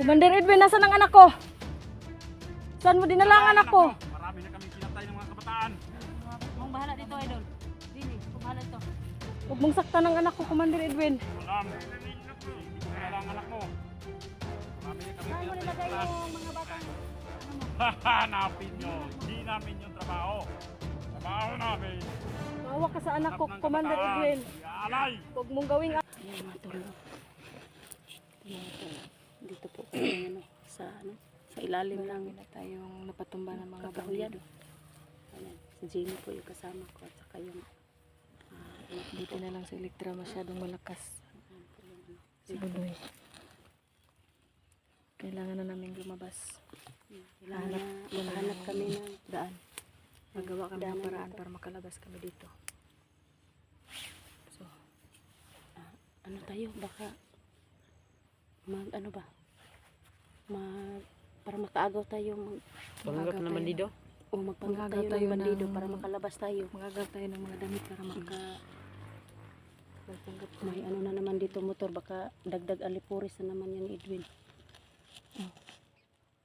Commander Edwin, nasa ang anak ko? Saan mo dinala ang anak ko? Marami na kami pinatay ng mga kabataan. Mong bahala dito, idol. Dili, kung bahala dito. Huwag mong saktan ang anak ko, Commander Edwin. Alam. Hindi ko kilala ang anak mo. Marami na kami Saan mo pinatay ng nilagay kabataan. yung mga batang? Hahanapin nyo. Hindi namin yung trabaho. Trabaho namin. Maawa ka sa anak ko, Commander. Edwin. Alay. Huwag mong gawing Ayan, mga tol. no? Ayan, tol. Dito po kami, ano, sa, ano, sa ilalim lang na tayong napatumba ng mga bandido. Ayan, si Jamie po yung kasama ko at saka yung anak dito na lang si Electra masyadong malakas. Yung, ano, si Budoy. Kailangan na namin lumabas. Hanap- na makahanap kami ng Daan. magawa kami ng paraan para makalabas kami dito. So, ah, ano tayo, baka mag, ano ba, mag, para makaagaw tayo, mag, Panggap tayo- bandido? O magpanggap tayo, tayo ng bandido ng- para makalabas tayo. Magagaw tayo ng mga damit para Maka, magpanggap may ano na naman dito motor, baka dagdag alipuris na naman yan ni Edwin. Oh.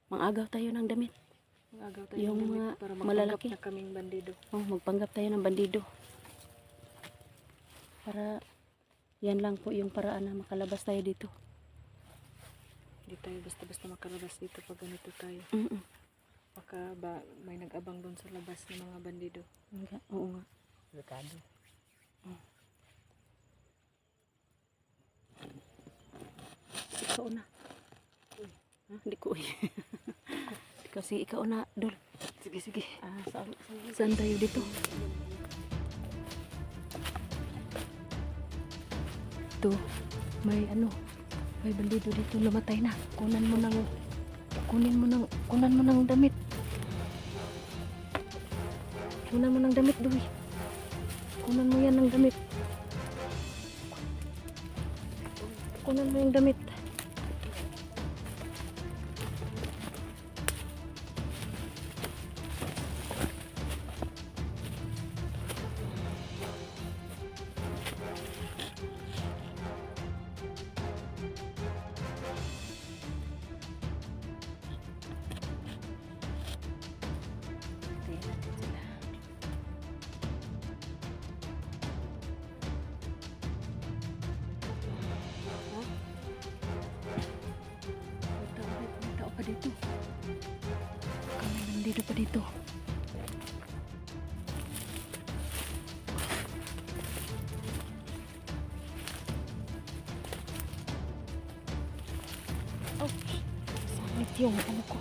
Mangagaw tayo ng damit. Magagaw tayo Yung ng damit mga para malalaki. magpanggap na kaming bandido. Oh, magpanggap tayo ng bandido. Para yan lang po yung paraan na makalabas tayo dito. Hindi tayo basta-basta makalabas dito pag ganito tayo. Mm Baka ba may nag-abang doon sa labas ng mga bandido. Nga, oo nga. Delikado. Ikaw na. Ha? Hindi ko eh. Kasi ikaw na, Dol. Sige, sige. Ah, saan, saan, saan tayo dito? Ito, may ano, may bandido dito lumatay na. Kunan mo ng, kunin mo ng, kunan mo ng damit. Kunan mo ng damit, Doy. Kunan mo yan ng damit. Kunan mo yung damit. Dito. Kami nandito pa dito. Oh, sakit yung ano ko.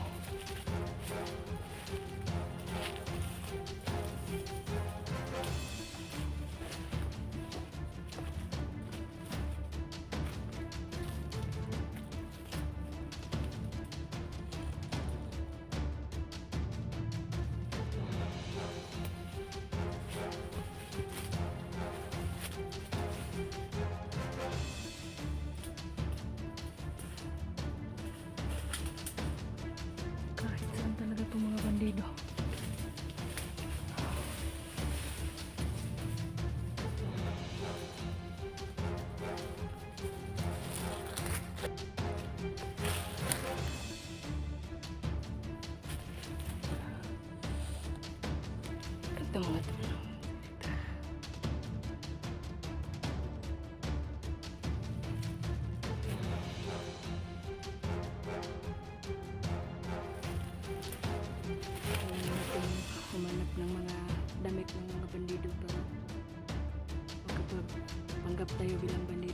Ng mga damit ng mga bandido para makapagpanggap tayo bilang bandido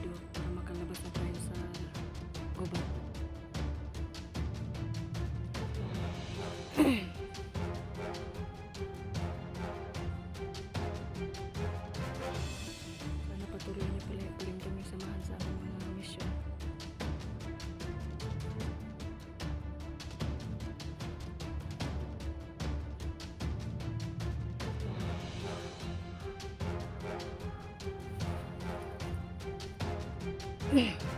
Kailangan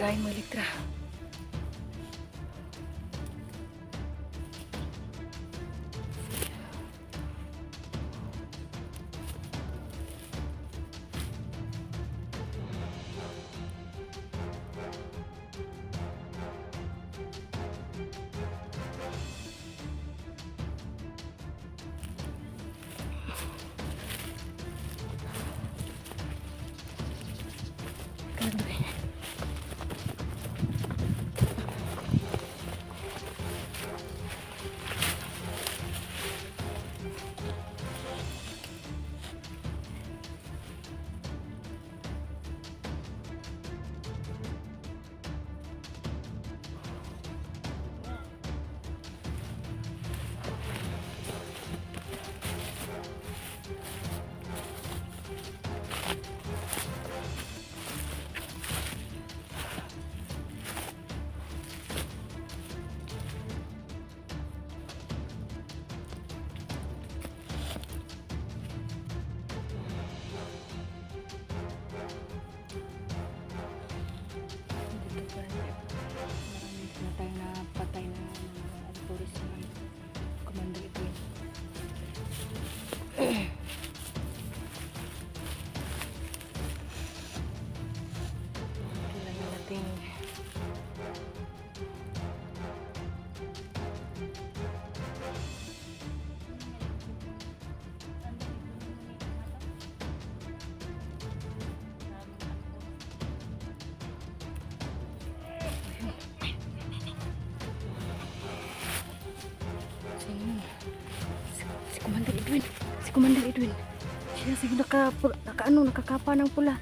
Sirain mo, Elektra. Edwin. Si Commander Edwin. Siya sige naka, naka ano, nakakapa ng pula.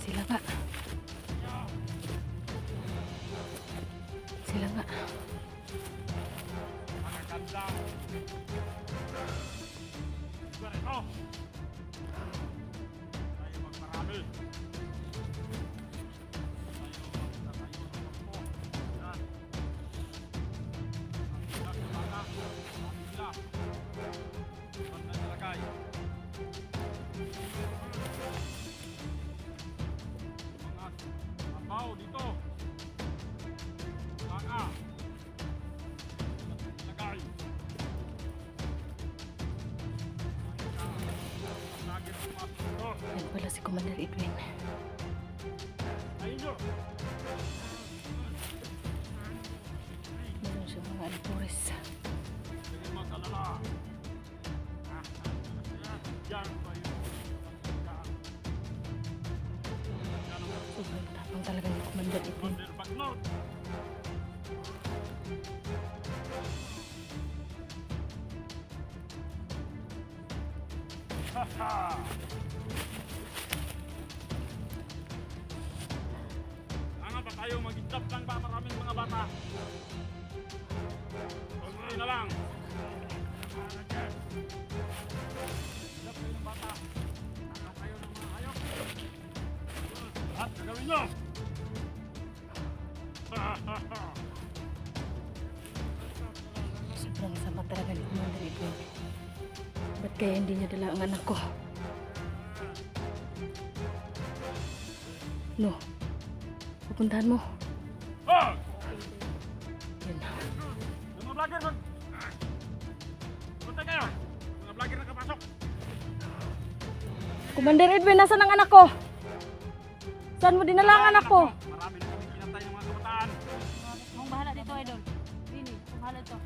Sila nga. Sila nga. Ganito. Tayo magmarami. Pala si Commander Edwin. Meron siya mga alpores. Sobrang tapang talaga ni Commander Edwin. Commander Bagnor. Tayo mag-idap lang ba maraming mga bata? Tuloy na lang. Idap kayo ng bata. Ano kayo ng mga hayop? Lahat gagawin nyo! Sobrang sama talaga ni Commander Edwin. Ba't kaya hindi niya dala ang anak ko? No. Pupuntahan mo. Oh! Yan na. Yung mga vlogger, mag... Punta kayo! Mga vlogger na kapasok! Commander Edwin, nasan ang anak ko? Saan mo dinala ang anak ko? Marami na kami kinatay ng mga kabataan. Mong bahala dito, Idol. Dini, mong bahala dito.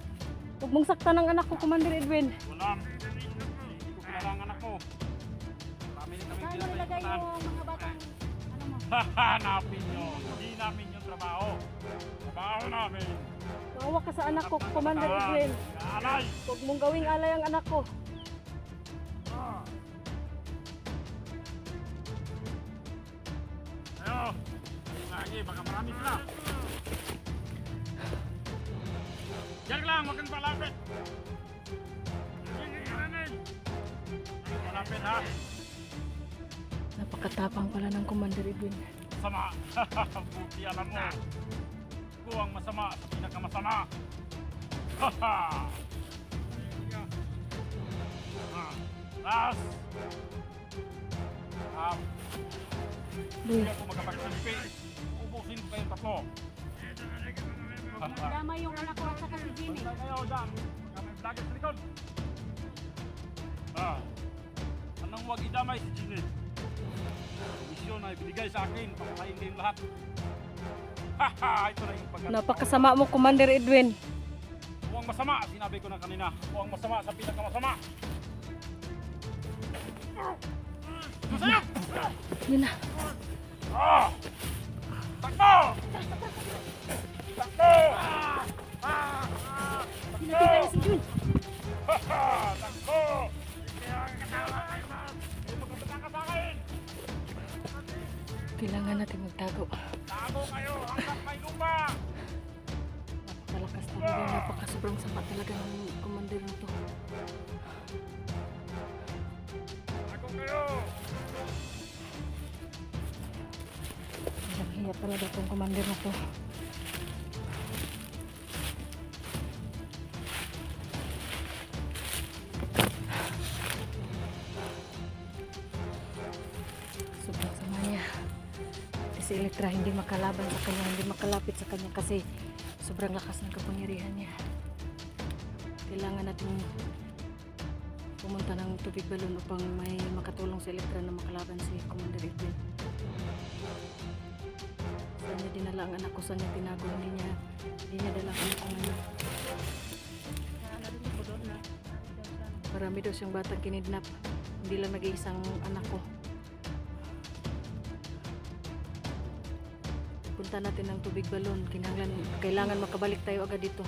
Huwag mong saktan ang anak ko, Commander Edwin. Wala. Hindi ko kilala ang anak ko. Marami na kami Saan mo kinatay ng nilagay kabataan. yung mga batang, ano mo? Hahanapin nyo. Hindi namin yung trabaho. Trabaho namin. Maawa ka sa anak ko, Commander. Edwin. Alay! Huwag mong gawing alay ang anak ko. Ah. Ayo! Lagi, baka marami sila. Diyan lang, huwag kang palapit. Palapit ha. Napakatapang pala ng Commander Edwin. Sama. Buti alam mo. Ito ang masama sa pinakamasama. Haha! Ah! Ah, Uy, hindi ako magkapagsalpi. Ubusin ko kayong tatlo. Tama yung anak ko at saka si Jimmy. Kayo dyan. Kami vlogger sa likod. Ah, anong huwag idamay si Ginny? Misyon na ibinigay sa akin. Papatayin din lahat. Haha, ito na yung pagkat. napakasama mo, Commander Edwin. Huwag masama, sinabi ko na kanina. Huwag masama sa pinakamasama. Masaya! Yun na. Ah! Takbo! Takbo! Ah! Kailangan natin magtago. Tago kayo hanggang may lupa! Napakalakas talaga. Napakasobrang sama talaga ng Commander na to. Tago kayo! Ang hiya talaga tong Commander na to. Si Elektra hindi makalaban sa kanya, hindi makalapit sa kanya kasi sobrang lakas ng kapangyarihan niya. Kailangan natin pumunta ng tubig balon upang may makatulong si Elektra na makalaban si Commander Edwin. Saan niya dinala ang anak ko? Saan niya tinago? Hindi niya, hindi niya dala ang ko ngayon. Marami daw siyang batang kinidnap. Hindi lang nag-iisang anak ko. Punta natin ng tubig balon. Kinanglan, kailangan makabalik tayo agad dito.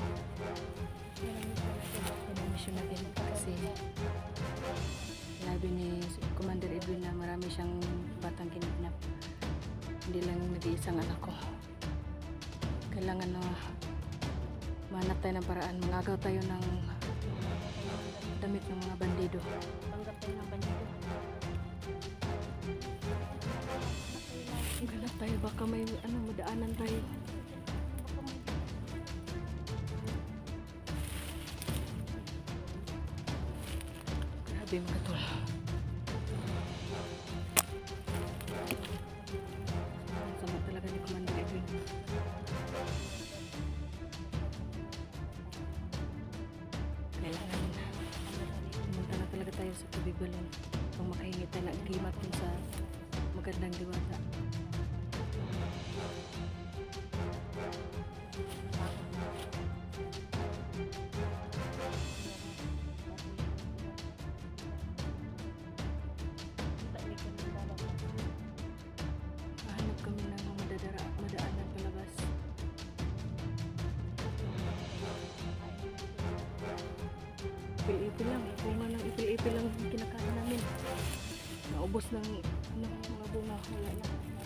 Mission natin kasi sabi ni Commander Edwin na marami siyang batang kinidnap hindi lang nag-iisang anak ko. Kailangan na manap tayo ng paraan. Mangagaw tayo ng damit ng mga bandido. Tanggap tayo, baka may ano, madaanan tayo. Grabe mga tol. Sama talaga ni Commander Edwin. Kailangan pumunta na talaga tayo sa tubig balon upang makahingi tayo ng dun sa magandang diwata. Ipil-ipil lang. Bunga ng ipil-ipil lang ang kinakain namin. Naubos ng ano, mga bunga. Wala na.